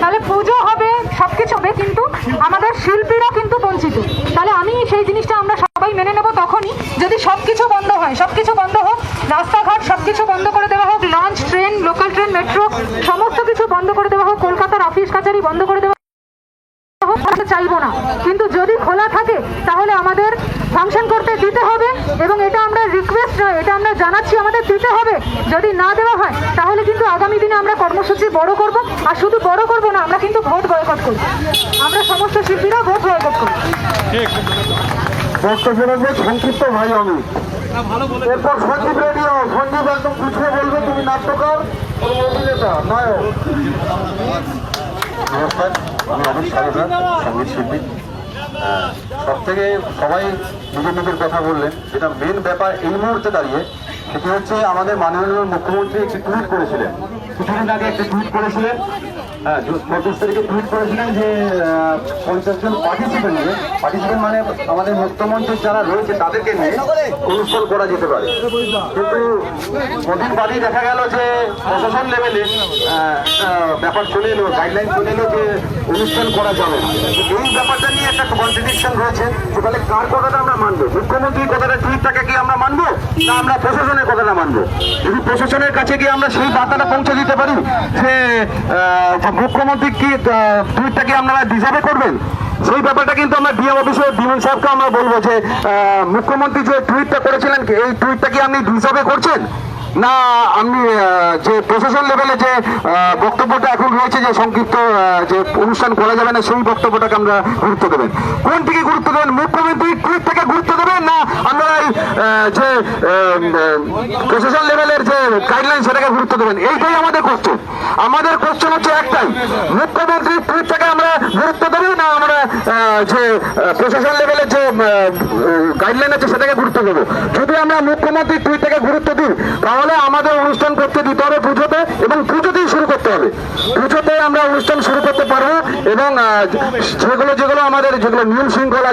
তাহলে পুজো হবে, সবকিছু হবে, কিন্তু আমাদের শিল্পীরা কিন্তু বঞ্চিত। তাহলে আমি সেই জিনিসটা আমরা সবাই মেনে নেব তখনই। যদি সবকিছু বন্ধ হয়, সবকিছু বন্ধ হোক, রাস্তাঘাট সবকিছু বন্ধ করে দেওয়া হোক, launch, train, local train, metro, সমস্ত কিছু বন্ধ করে দেওয়া হোক, কলকাতার অফিস কাছারি বন্ধ করে দেওয়া চাইব না। কিন্তু যদি খোলা থাকে, তাহলে আমাদের ফাংশন করতে দিতে হবে এবং এটা আমরা রিকোয়েস্ট এটা আমরা জানাচ্ছি আমাদের দিতে হবে। যদি না দেওয়া কিন্তু আগামী দিনে আমরা কর্মসূচি বড় করব আর শুধু বড় করব না আমরা কিন্তু ভোট বয়কট করব। আমরা সমস্ত শিল্পীরা ভোট বয়কট করব। বক্তব্য রাখবে সংক্ষিপ্ত ভাই আমি। এরপর সঞ্জীব রেডিও সঞ্জীব একদম গুছিয়ে বলবে তুমি নাট্যকার এবং অভিনেতা নায়ক। নমস্কার আমি অমিত সংগীত শিল্পী। সব থেকে সবাই নিজের নিজের কথা বললেন। যেটা মেন ব্যাপার এই মুহূর্তে দাঁড়িয়ে সেটি হচ্ছে আমাদের মাননীয় মুখ্যমন্ত্রী একটি টুইট করেছিলেন। কিছুদিন আগে একটি টুইট করেছিলেন। হ্যাঁ পঁচিশ তারিখে টুইট করেছিলেন যে পঞ্চাশ জন পার্টিসিপেন্ট নিয়ে। পার্টিসিপেন্ট মানে আমাদের মুখ্যমন্ত্রী যারা রয়েছে তাদেরকে নিয়ে অনুষ্ঠান করা যেতে পারে। কিন্তু কদিন বাদেই দেখা গেল যে প্রশাসন লেভেলে ব্যাপার চলে এলো গাইডলাইন চলে এলো যে অনুষ্ঠান করা যাবে এই ব্যাপারটা নিয়ে একটা কন্ট্রাডিকশন রয়েছে। তাহলে কার কথাটা আমরা মানবো? মুখ্যমন্ত্রীর কথাটা টুইটটাকে কি আমরা আমরা প্রশাসনের কথাটা মানবো। যদি প্রশাসনের কাছে গিয়ে আমরা সেই বার্তাটা পৌঁছে দিতে পারি যে মুখ্যমন্ত্রী কি টুইটটাকে আপনারা ডিজার্ভে করবেন? সেই ব্যাপারটা কিন্তু আমরা ডিএম অফিসে বিমল সাহেবকে আমরা বলব যে মুখ্যমন্ত্রী যে টুইটটা করেছিলেন কি এই টুইটটা কি আপনি ডিজার্ভে করছেন? না আহ, যে প্রশাসন লেভেলে যে বক্তব্যটা এখন রয়েছে যে সংক্ষিপ্ত যে অনুষ্ঠান করা যাবে না সেই বক্তব্যটাকে আমরা গুরুত্ব দেবেন। কোনটিকে গুরুত্ব দেবেন? মুখ্যমন্ত্রী টুইট থেকে গুরুত্ব দেবেন না আমরা এই আহ, যে প্রশাসন লেভেলের যে গাইডলাইন সেটাকে গুরুত্ব দেবেন। এইটাই আমাদের কোশ্চেন আমাদের কোশ্চেন হচ্ছে একটাই। মুখ্যমন্ত্রীর টুইট থেকে আমরা গুরুত্ব দেবো না আমরা যে প্রশাসন লেভেলের যে গাইডলাইন আছে সেটাকে গুরুত্ব দেবো। যদি আমরা মুখ্যমন্ত্রীর টুইট থেকে গুরুত্ব দিই, তাহলে আমাদের অনুষ্ঠান করতে দিতে হবে পুজোতে এবং পুজোতেই শুরু করতে হবে। পুজোতে আমরা অনুষ্ঠান শুরু করতে পারব এবং যেগুলো যেগুলো আমাদের, যেগুলো নিয়ম শৃঙ্খলা